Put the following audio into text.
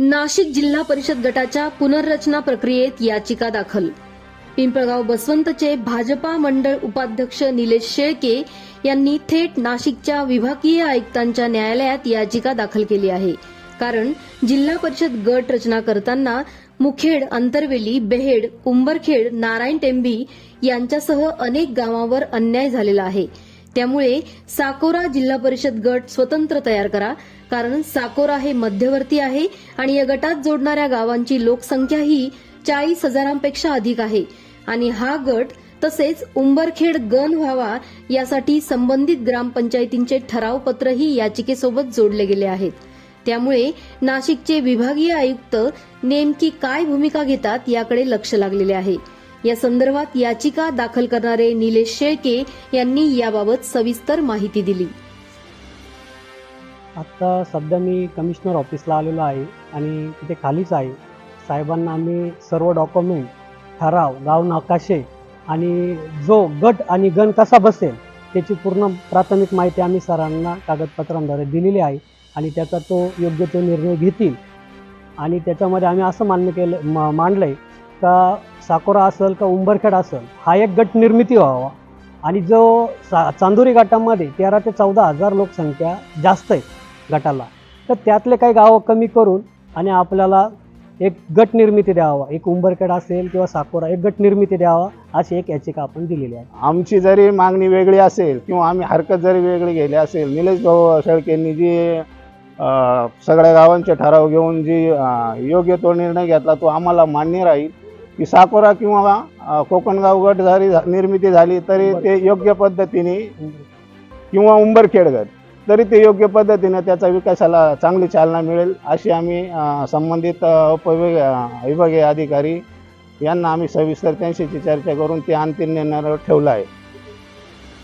नाशिक जिल्हा परिषद गटाच्या पुनर्रचना प्रक्रियेत याचिका दाखल. पिंपळगाव बसवंतचे भाजपा मंडळ उपाध्यक्ष निलेश शेळके यांनी थेट नाशिकच्या विभागीय आयुक्तांच्या न्यायालयात याचिका दाखल केली आहे. कारण जिल्हा परिषद गट रचना करताना मुखेड अंतरवेली बेहेड उंबरखेड नारायण टेंबी यांच्यासह अनेक गावांवर अन्याय झालेला आहे. त्यामुळे साकोरा जिल्हा परिषद गट स्वतंत्र तयार करा कारण साकोरा हे मध्यवर्ती आहे आणि या गटात जोडणाऱ्या गावांची लोकसंख्या ही चाळीस हजारांपेक्षा अधिक आहे. आणि हा गट तसेच उंबरखेड गण व्हावा यासाठी संबंधित ग्रामपंचायतींचे ठरावपत्रही याचिकेसोबत जोडले गेले आहेत. त्यामुळे नाशिकचे विभागीय आयुक्त नेमकी काय भूमिका घेतात याकडे लक्ष लागलेले आहे. या संदर्भात याचिका दाखल करणारे निलेश शेळके यांनी याबाबत सविस्तर माहिती दिली. आत्ता सध्या मी कमिशनर ऑफिसला आलेलो आहे आणि तिथे खालीच आहे. साहेबांना आम्ही सर्व डॉक्युमेंट ठराव गाव नकाशे आणि जो गट आणि गण कसा बसेल त्याची पूर्ण प्राथमिक माहिती आम्ही सरांना कागदपत्रांद्वारे दिलेली आहे आणि त्याचा तो योग्य तो निर्णय घेतील. आणि त्याच्यामध्ये आम्ही असं मान्य केलं मा मांडलं आहे का साकोरा असेल का उंबरखेड असेल हा एक गट निर्मिती व्हावा. आणि जो सा चांदोरी गटामध्ये तेरा ते चौदा हजार लोकसंख्या जास्त आहे गटाला तर त्यातले काही गावं कमी करून आणि आपल्याला एक गट निर्मिती द्यावा. एक उंबरखेड असेल किंवा साकोरा एक गट निर्मिती द्यावा अशी एक याचिका आपण दिलेली आहे. आमची जरी मागणी वेगळी असेल किंवा आम्ही हरकत जरी वेगळी गेली असेल निलेश भाऊ शेळकेंनी जी सगळ्या गावांचे ठराव घेऊन जी योग्य तो निर्णय घेतला तो आम्हाला मान्य राहील. की साकोरा किंवा कोकणगाव गट जरी निर्मिती झाली तरी ते योग्य पद्धतीने किंवा उंबरखेड गट तरी ते योग्य पद्धतीने त्याचा विकासाला चांगली चालना मिळेल अशी आम्ही संबंधित उपविभाग विभागीय अधिकारी यांना आम्ही सविस्तर त्यांच्याशी चर्चा करून ते अंतिम निर्णयावर ठेवलं आहे.